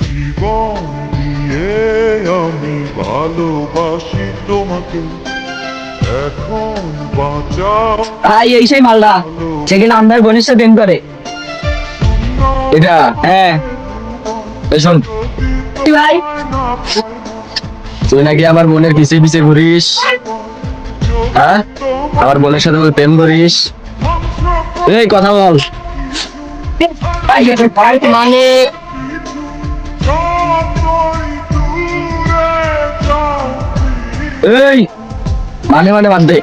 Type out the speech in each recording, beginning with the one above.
জীবন দিয়ে আমি ভালোবাসি তোমাকে। এখন বাঁচাও ভাই এই সেই মালদা সেখানে আমার বোনের সাথে প্রেম করে। এটা হ্যাঁ। শোন। ভাই? তুই নাকি আমার বোনের পিছে পিছে ঘুরিস? হ্যাঁ? আমার বোনের সাথে প্রেম করিস? এই কথা বল। মানে এই মানে মানে বাদ দে।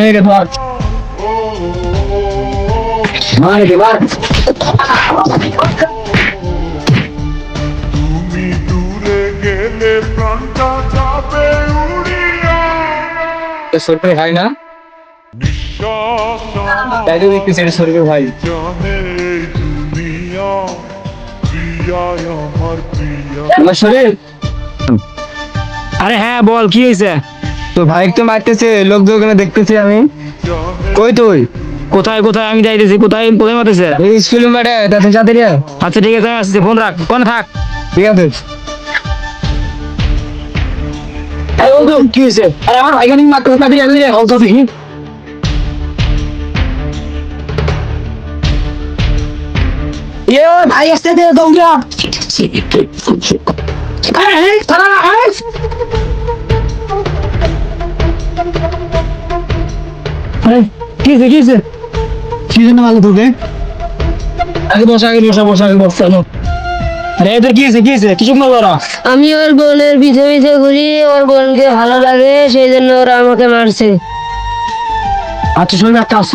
এই রে ধর। মানে মার। তুমি দূরে গেলে প্রাণটা যাবে উড়িয়া। সরকারি ভাই না? তাই তো দেখতেছি সরকারি ভাই। আমার শরীর আরে হ্যাঁ বল কি হয়েছে? তো ভাই তো মারতেছে লোকজন ওখানে দেখতেছি আমি। কই তুই? কোথায় কোথায়? আমি যাইতেছি কোথায়? কোথায় মারতেছে? এই স্কুল মাঠে তাতে সাথে নিয়ে আচ্ছা ঠিক আছে আসছি ফোন রাখ কোনে থাক। ঠিক আছে। বন্ধু কি হয়েছে? আরে আমার ভাইখানে মাত্র কাটি গেলি রে অল্প দেখি। ইয়ে ভাই আসতে দে দৌড়া। কি হয়েছে কি হয়েছে কি জন্য ভালো তোকে? আগে বসা আগে বসা বসা আগে বসা আরে এদের কি হয়েছে কি হয়েছে কিছু না বলা আমি ওর বোনের পিছে পিছে ঘুরি ওর বোনকে ভালো লাগে সেই জন্য ওরা আমাকে মারছে। আচ্ছা শোন একটা কাজ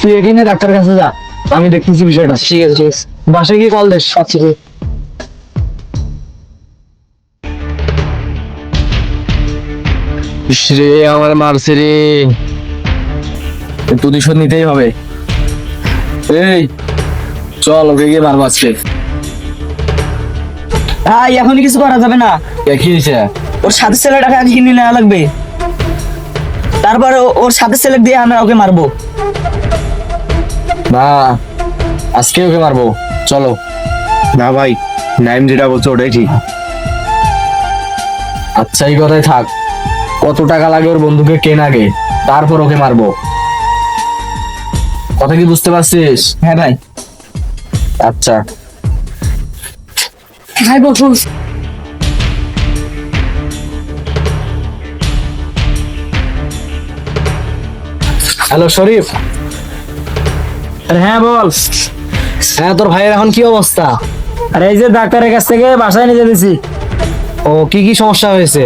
তুই এখানে ডাক্তারের কাছে যা। আমি দেখতেছি বিষয়টা। ঠিক আছে ঠিক আছে। বাসায় গিয়ে কল দিস আচ্ছা রে আমার মারছে রে। প্রতিশোধ নিতেই হবে। এই চল ওকে গিয়ে মারবো আজকে। ভাই এখনই কিছু করা যাবে না। কি হয়েছে ওর সাথে ছেলেটাকে আগে কিনে নেওয়া লাগবে। তারপরে ওর সাথে ছেলে দিয়ে আমরা ওকে মারবো। না আজকে ওকে মারবো। চলো। না ভাই নাইম যেটা বলছে ওটাই ঠিক। আচ্ছা এই কথাই থাক। কত টাকা লাগে ওর বন্ধুকে কেন আগে? তারপর ওকে মারবো। কথা কি বুঝতে পারছিস? হ্যাঁ ভাই। আচ্ছা। ভাই বলুন হ্যালো শরীফ। আরে হ্যাঁ বল। হ্যাঁ তোর ভাইয়ের এখন কি অবস্থা? আরে এই যে ডাক্তারের কাছ থেকে বাসায় নিয়ে যেতেছি ও কি কি সমস্যা হয়েছে?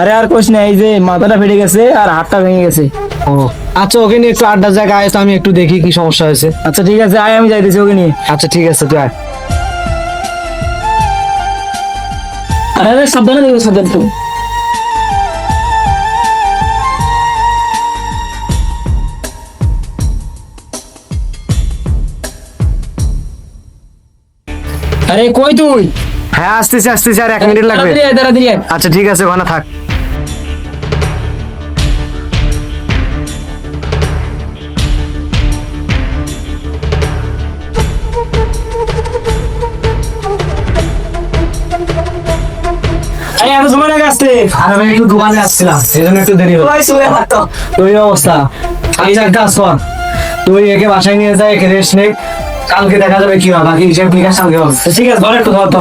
আরে আর কোশ না এই যে মাথাটা ফেটে গেছে আর হাতটা ভেঙে গেছে। ও আচ্ছা ওকে নিয়ে একটু আড্ডার জায়গায় আয় তো আমি একটু দেখি কি সমস্যা হয়েছে। আচ্ছা ঠিক আছে আয় আমি যাইতেছি ওকে নিয়ে। আচ্ছা ঠিক আছে তুই আয়। আরে সাবধানে দেখো সাবধানে তো আরে কই তুই? হ্যাঁ আসতেছি আসতেছি আর এক মিনিট লাগবে। তাড়াতাড়ি। আচ্ছা ঠিক আছে ওখানে থাক। আমি একটু দোকানে আসছিলাম সেই জন্য একটু দেরি হলো। তুই অবস্থা। আচ্ছা তুই একে বাসায় নিয়ে যা একে রেস্ট নে। কালকে দেখা যাবে কি হয় বাকি হিসাব নিকাশ কালকে হবে ঠিক আছে ধর একটু ধর তো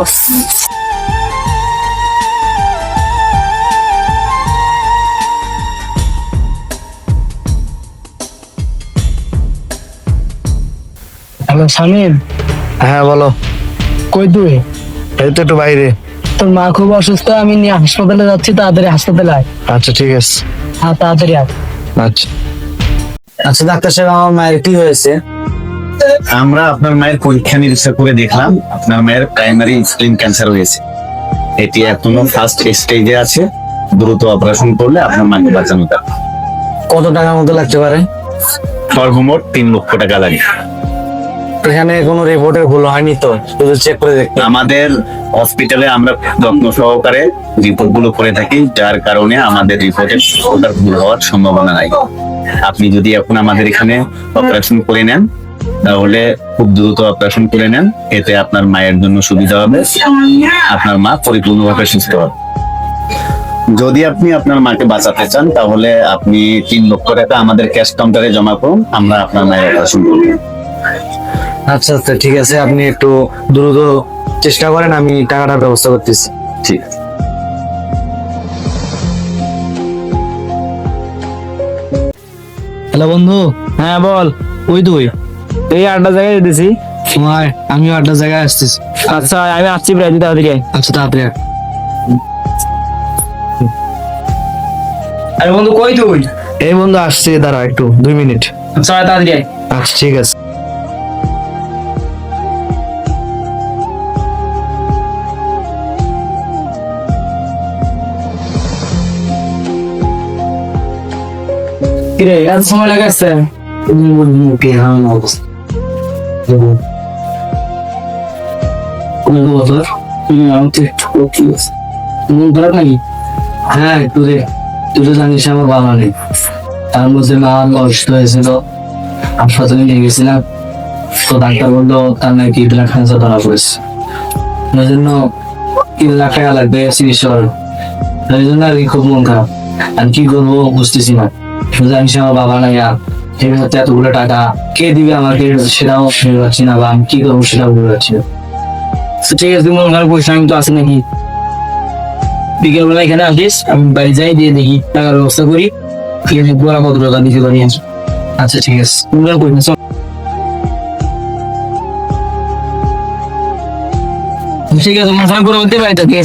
হ্যালো সামির হ্যাঁ বলো। কই তুই? এই তো একটু বাইরে। তোর মা খুব অসুস্থ আমি নিয়ে হাসপাতালে যাচ্ছি তাড়াতাড়ি হাসপাতালে আয়। আচ্ছা ঠিক আছে। হ্যাঁ তাড়াতাড়ি আয়। আচ্ছা। আচ্ছা ডাক্তার সাহেব আমার মায়ের কি হয়েছে? আমরা আপনার মায়ের পরীক্ষা নিরীক্ষা করে দেখলাম আপনার মায়ের প্রাইমারি স্কিন ক্যান্সার হয়েছে। এটি এখনও ফার্স্ট স্টেজে আছে দ্রুত অপারেশন করলে আপনার মাকে বাঁচানো যাবে। কত টাকার মতো লাগতে পারে? সর্বমোট তিন লক্ষ টাকা লাগে। এখানে কোনো রিপোর্টের ভুল হয়নি তো? শুধু চেক করে দেখতে আমাদের হসপিটালে আমরা যত্ন সহকারে রিপোর্টগুলো করে থাকি যার কারণে আমাদের রিপোর্টের ভুল হওয়ার সম্ভাবনা নাই। আপনি যদি এখন আমাদের এখানে অপারেশন করে নেন তাহলে খুব দ্রুত অপারেশন করে নেন এতে আপনার মায়ের জন্য সুবিধা হবে আপনার মা পরিপূর্ণভাবে সুস্থ হবে। যদি আপনি আপনার মাকে বাঁচাতে চান তাহলে আপনি তিন লক্ষ টাকা আমাদের ক্যাশ কাউন্টারে জমা করুন আমরা আপনার মায়ের অপারেশন করব। আচ্ছা আচ্ছা ঠিক আছে আপনি একটু দ্রুত চেষ্টা করেন আমি টাকাটার ব্যবস্থা করতেছি। ঠিক। আছে হ্যালো বন্ধু হ্যাঁ বল ওই তুই। এই আড্ডা জায়গায় দিতেছি তোমার আমিও আড্ডা জায়গায় আসতেছি। আচ্ছা আমি আসছি প্রায় তাড়াতাড়ি আচ্ছা তাড়াতাড়ি আরে বন্ধু কই তুই? এই বন্ধু আসছে দাঁড়া একটু দুই মিনিট। আচ্ছা তাড়াতাড়ি আয়। আচ্ছা ঠিক আছে। কিরে এত সময় লাগাচ্ছে মন হ্যাঁ নেই তার তো ডাক্তার বলল তার নাকি ব্লাড ক্যান্সার ধরা পড়েছে ওই জন্য তিন লাখ লাগবে চিকিৎসা ওই জন্য আর কি খুব মন খারাপ আর কি করব বুঝতেছি না তুই জানিস আমার বাবা নাই আর এই মুহূর্তে এতগুলো টাকা কে দিবে আমাকে সেটাও ভেবে পাচ্ছি না বা আমি কি করব সেটাও ভেবে পাচ্ছি না। ঠিক আছে মন খারাপ করিস না, আমি তো আছি নাকি? বিকেল বেলা এখানে আসিস আমি বাড়ি যাই দিয়ে দেখি টাকার ব্যবস্থা করি। ঠিক আছে গোড়া কত দিতে পারি আচ্ছা ঠিক আছে মন খারাপ না। ঠিক আছে মন করে বলতে পারি তো ঠিক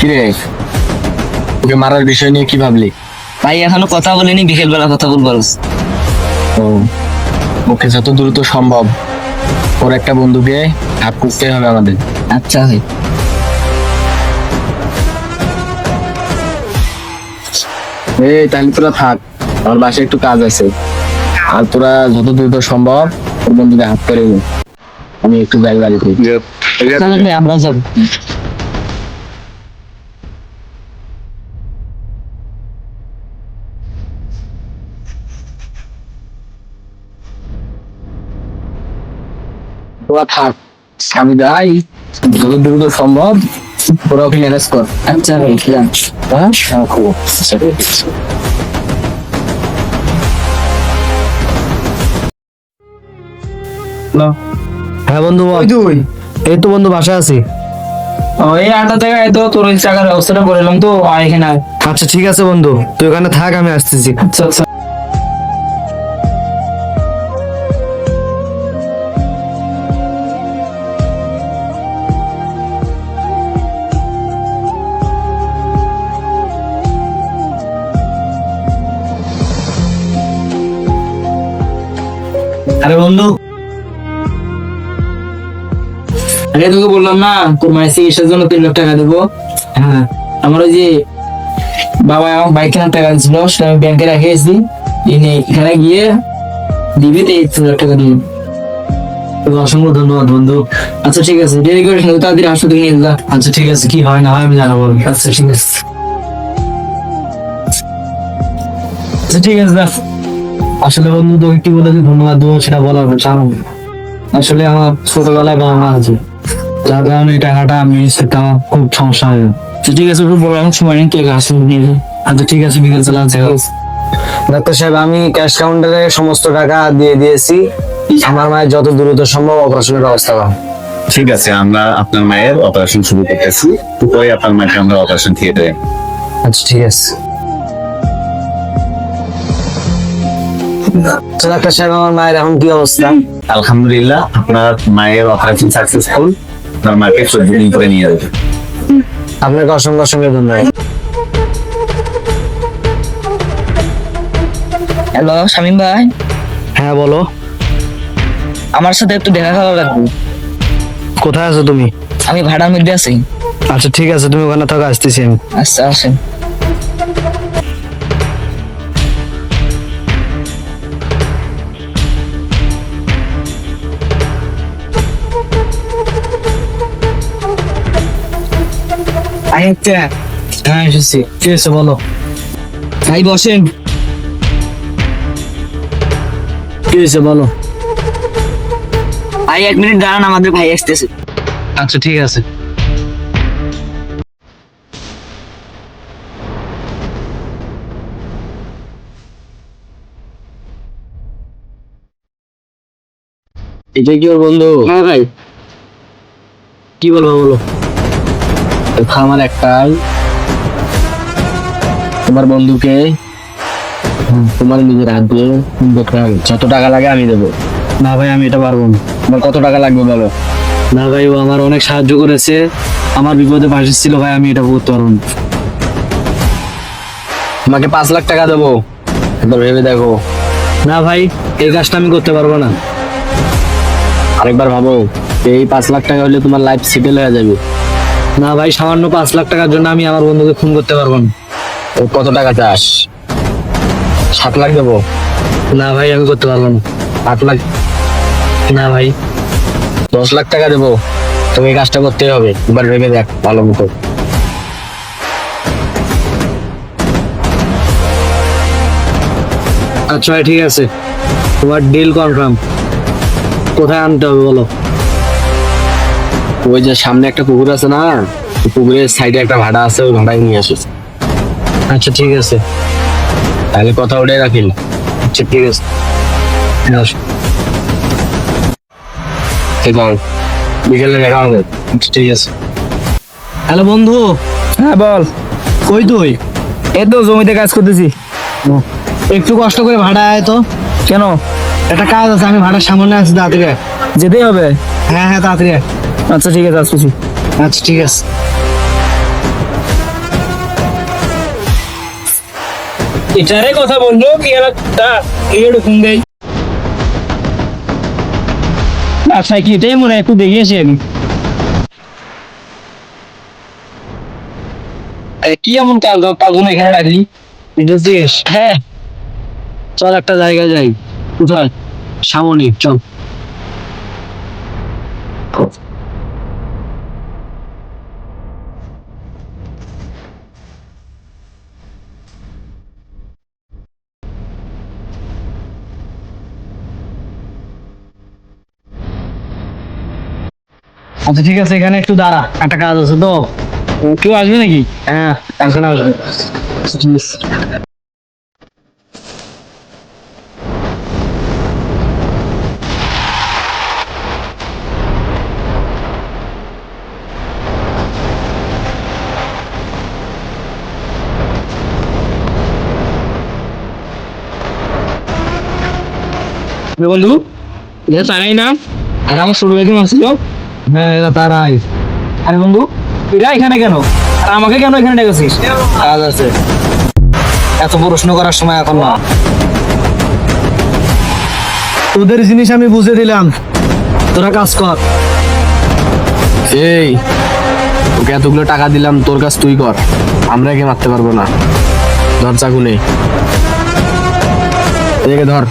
কিরে ওকে মারার বিষয় নিয়ে কি ভাবলি? ভাই এখনও কথা বলিনি বিকেল বেলা কথা বলব ও ওকে যত দ্রুত সম্ভব। ওর একটা বন্ধুকে হাত করতে হবে আমাদের। আচ্ছা ভাই। এই তাহলে তোরা থাক। আমার বাসায় একটু কাজ আছে। আর তোরা যত দ্রুত সম্ভব ওর বন্ধুকে হাত করে আমি একটু যাই বাড়িতে আমরা যাব। তোরা থাক। আমি যাই। যত দ্রুত সম্ভব তোরা ওকে ম্যানেজ কর। আচ্ছা। হ্যাঁ খুব। বন্ধু তুই এই তো বন্ধু বাসায় আছি। এই আটটা থেকে তো তোর ওই টাকার ব্যবস্থাটা করে এলাম তো আয় এখানে আচ্ছা ঠিক আছে বন্ধু। তুই ওখানে থাক আমি আসতেছি। আচ্ছা আচ্ছা। আগে তোকে বললাম না তোর মায়ের চিকিৎসার জন্য তিন লাখ টাকা দেবো। হ্যাঁ আমার ওই যে বাবা আমার বাইক কেনার টাকা দিয়েছিল সেটা আমি ব্যাংকে রেখে এসেছি। এনে এখানে গিয়ে দিবি তো এই তিন লাখ টাকা দিবি। অসংখ্য ধন্যবাদ বন্ধু। আচ্ছা ঠিক আছে দেরি করিস না তাড়াতাড়ি হাসপাতালে নিয়ে যা আচ্ছা ঠিক আছে কি হয় না হয় আমি জানাব। আচ্ছা ঠিক আছে। আচ্ছা ঠিক আছে আসলে বন্ধু তোকে কি বলে যে ধন্যবাদ দেবো সেটা বলার আসলে আমার ছোটবেলায় বাবা মা আছে। যার কারণে এই টাকাটা আমি সেটা খুব সমস্যা হয়ে। আচ্ছা ঠিক আছে ওকে বললাম সময় নেই তুই হাসপাতালে নিয়ে আচ্ছা ঠিক আছে বিকেল চলে আসছে ডাক্তার সাহেব আমি ক্যাশ কাউন্টারে সমস্ত টাকা দিয়ে দিয়েছি। আমার মায়ের যত দ্রুত সম্ভব অপারেশনের ব্যবস্থা করো। ঠিক আছে আমরা আপনার মায়ের অপারেশন শুরু করতেছি। পরে আপনার মাকে আমরা অপারেশন থিয়েটারে আচ্ছা ঠিক আছে। ডাক্তার সাহেব আমার মায়ের এখন কি অবস্থা? আলহামদুলিল্লাহ আপনার মায়ের অপারেশন সাকসেসফুল আপনার মাকে চোদ্দ দিন করে নিয়ে যাবে। আপনাকে অসংখ্য অসংখ্য ধন্যবাদ। হ্যালো শামিম ভাই। হ্যাঁ বলো। আমার সাথে একটু দেখা করা লাগবে। কোথায় আছো তুমি? আমি ভাড়ার মধ্যে আছি। আচ্ছা ঠিক আছে তুমি ওখানে থাকো আসতেছি আমি। আচ্ছা আসেন। হ্যাঁ এসেছি। বলো? ভাই বসেন। কি হয়েছে বলো? ভাই এক মিনিট দাঁড়ান আমাদের ভাই আসতেছে। আচ্ছা ঠিক আছে। এটা কি ওর বন্ধু? হ্যাঁ ভাই। কি বলব বলো? কথা আমার একটাই। তোমার বন্ধুকে তোমার নিজের হাত দিয়ে যত টাকা লাগে আমি দেবো। না ভাই আমি এটা পারব না। তোমার কত টাকা লাগবে বলো? না ভাই ও আমার অনেক সাহায্য করেছে। আমার বিপদে পাশে ছিল ভাই আমি এটা করতে পারব না। তোমাকে পাঁচ লাখ টাকা দেবো। একবার ভেবে দেখো। না ভাই এই কাজটা আমি করতে পারব না। আরেকবার ভাবো এই পাঁচ লাখ টাকা হলে তোমার লাইফ সেটেল হয়ে যাবে। না ভাই সামান্য পাঁচ লাখ টাকার জন্য আমি আমার বন্ধুকে খুন করতে পারব না। কত টাকা চাস? সাত লাখ দেবো। না ভাই আমি করতে পারব না। আট লাখ? না ভাই। দশ লাখ টাকা দেবো। তোকে এই কাজটা করতেই হবে। এবার ভেবে দেখ ভালো মতো। আচ্ছা ভাই ঠিক আছে। তোমার ডিল কনফার্ম কোথায় আনতে হবে বলো? ওই যে সামনে একটা পুকুর আছে না পুকুরের সাইডে একটা ভাড়া আছে ওই ভাড়ায় নিয়ে আসিস। আচ্ছা ঠিক আছে। তাহলে কথা ওটাই রাখিল। আচ্ছা ঠিক আছে। এবং বিকেলে দেখা হবে। আচ্ছা ঠিক আছে। হ্যালো বন্ধু। হ্যাঁ বল। কই তুই? এই তো জমিতে কাজ করতেছি। একটু কষ্ট করে ভাড়া আয় তো। কেন? একটা কাজ আছে আমি ভাড়ার সামনে আছি তাড়াতাড়ি যেতেই হবে। হ্যাঁ হ্যাঁ তাড়াতাড়ি। আচ্ছা ঠিক আছে আসতেছি। আচ্ছা ঠিক আছে। এটারে কথা বলল কি একটা এরকম দেই আচ্ছা কি এটাই মনে হয়? একটু দেখিয়েছি আমি। কি এমন কাজ কাজগুলো এখানে রাখলি? হ্যাঁ। চল একটা জায়গায় যাই। কোথায়? সামনে চল। আচ্ছা ঠিক আছে, এখানে একটু দাঁড়া, একটা কাজ আছে, তো। কেউ আসবে নাকি? হ্যাঁ এখানে আসবে। বন্ধু, এটা তারাই না, আর আমার ছোট ভাইকে মাসছিল হ্যাঁ এটা তারাই আরে বন্ধু এরা এখানে কেন? আর আমাকে কেন এখানে ডেকেছিস? কাজ আছে। এত প্রশ্ন করার সময় এখন না। তোদের জিনিস আমি বুঝে দিলাম। তোরা কাজ কর। এই তোকে এতগুলো টাকা দিলাম তোর কাজ তুই কর। আমরা একে মারতে পারব না। ধর চাকুনে এদিকে ধর।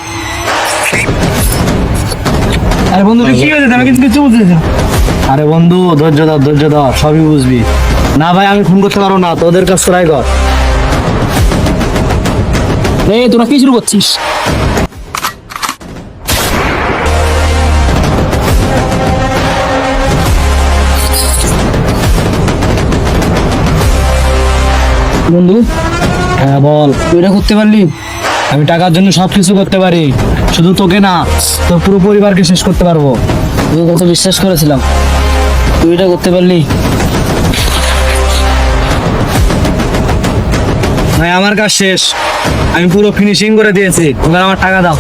আরে বন্ধু তুই কি হয়েছে? আমি কিছু কিছু বুঝতেছি না। আরে বন্ধু, ধৈর্য ধর ধৈর্য ধর, সবই বুঝবি। না ভাই, আমি ফোন করতে পারব না, তোদের কাজ তোরাই কর। তোরা কি শুরু করছিস? বন্ধু হ্যাঁ বল। তুই এটা করতে পারলি? আমি টাকার জন্য সব কিছু করতে পারি। শুধু তোকে না, তোর পুরো পরিবারকে শেষ করতে পারব। তোকে কত বিশ্বাস করেছিলাম। তুই এটা করতে পারলি? ভাই আমার কাজ শেষ। আমি পুরো ফিনিশিং করে দিয়েছি। এবার আমার টাকা দাও।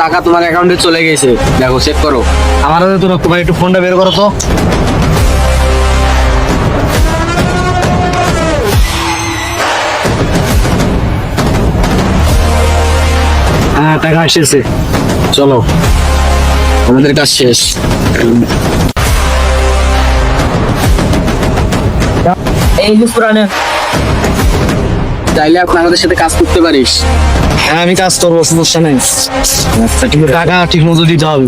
টাকা তোমার অ্যাকাউন্টে চলে গেছে। দেখো চেক করো। আমার হাতে তো রক্ত ভাই একটু ফোনটা বের করো তো। হ্যাঁ টাকা এসেছে। চলো। আমাদের কাজ শেষ। এই যে পুরানে চাইলে আমাদের সাথে কাজ করতে পারিস। হ্যাঁ আমি কাজ করব সমস্যা নেই। কিন্তু টাকা ঠিক মতো দিতে হবে।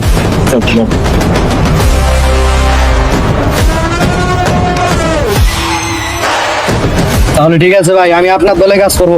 তাহলে ঠিক আছে ভাই আমি আপনার দলে কাজ করব।